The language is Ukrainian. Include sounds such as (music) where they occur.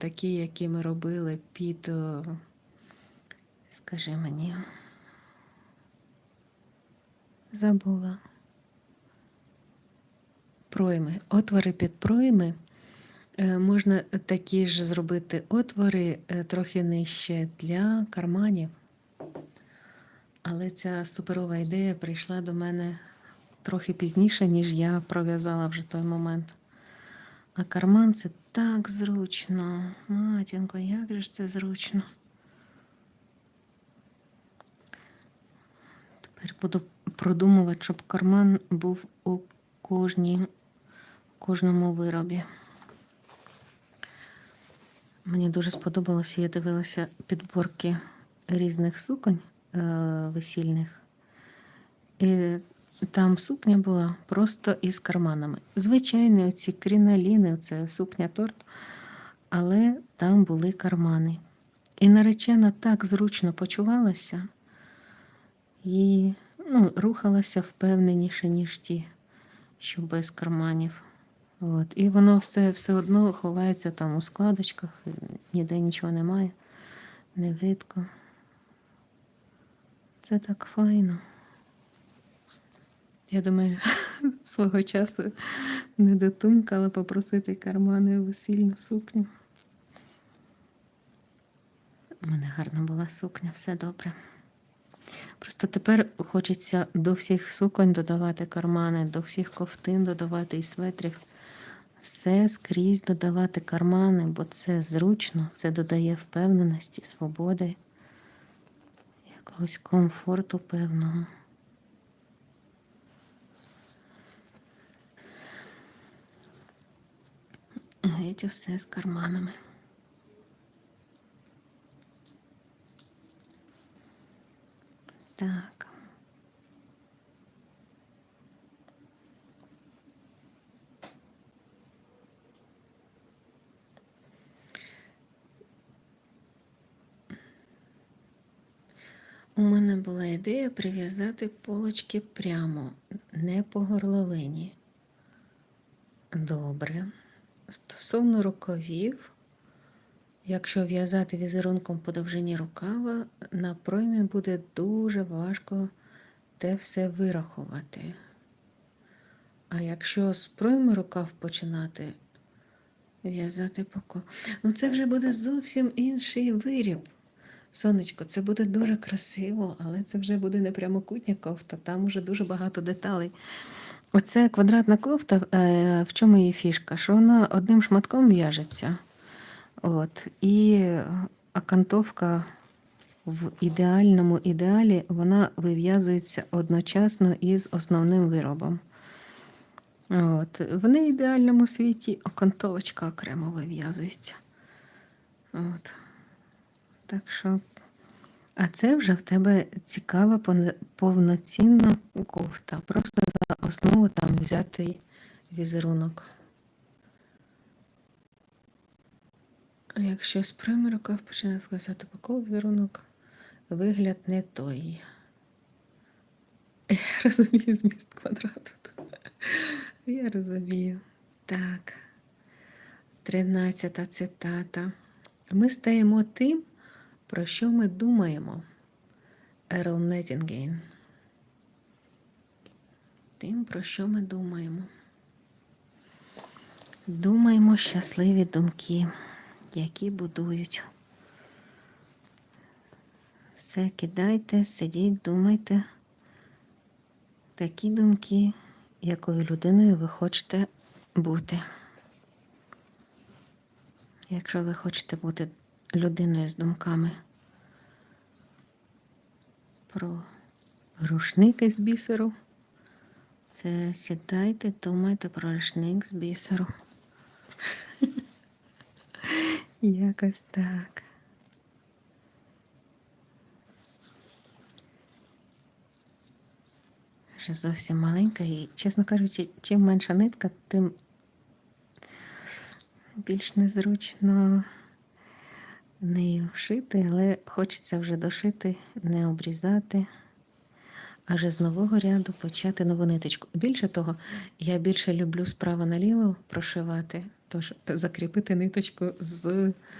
такі, які ми робили під, е, скажи мені, забула. Пройми, отвори під пройми. Е, Можна такі ж зробити отвори е, трохи нижче для карманів. Але ця суперова ідея прийшла до мене трохи пізніше, ніж я пров'язала вже той момент. А карман це так зручно. Матінко, як же ж це зручно. Тепер буду продумувати, щоб карман був у кожній, кожному виробі. Мені дуже сподобалося, я дивилася підборки різних суконь е, весільних. І там сукня була просто із карманами. Звичайні оці кріноліни, це сукня торт, але там були кармани. І наречена так зручно почувалася і ну, рухалася впевненіше, ніж ті, що без карманів. От. І воно все, все одно ховається там у складочках, ніде нічого немає, не видко. Це так файно. Я думаю, (laughs) свого часу не дотумкала попросити кармани весільну сукню. У мене гарна була сукня, все добре. Просто тепер хочеться до всіх суконь додавати кармани, до всіх ковтин додавати і светрів. Все скрізь додавати кармани, бо це зручно, це додає впевненості, свободи, якогось комфорту певного. Геть усе з карманами. Так. У мене була ідея прив'язати полочки прямо, не по горловині. Добре. Стосовно рукавів, якщо в'язати візерунком по довжині рукава, на проймі буде дуже важко те все вирахувати. А якщо з пройми рукав починати в'язати по колу, ну це вже буде зовсім інший виріб. Сонечко, це буде дуже красиво, але це вже буде не прямокутня кофта, там уже дуже багато деталей. Оце квадратна кофта, е, в чому її фішка? Що вона одним шматком в'яжеться. От. І окантовка в ідеальному ідеалі вона вив'язується одночасно із основним виробом. От. В неідеальному світі окантовочка окремо вив'язується. От. Так що, а це вже в тебе цікава повноцінна кофта. Просто основу там взятий візерунок. А якщо з приміроків починає вказати по візерунок, вигляд не той. Я розумію зміст квадрату. Я розумію. Так. Тринадцята цитата. Ми стаємо тим, про що ми думаємо. Ерл Неттінгейн. Тим, про що ми думаємо. Думаємо щасливі думки, які будують. Все кидайте, сидіть, думайте. Такі думки, якою людиною ви хочете бути. Якщо ви хочете бути людиною з думками про рушники з бісеру, це сідайте, думайте про рушник з бісеру. (laughs) Якось так. Вже зовсім маленька і, чесно кажучи, чим менша нитка, тим більш незручно нею шити, але хочеться вже дошити, не обрізати, а вже з нового ряду почати нову ниточку. Більше того, я більше люблю справа наліво прошивати, Тож закріпити ниточку з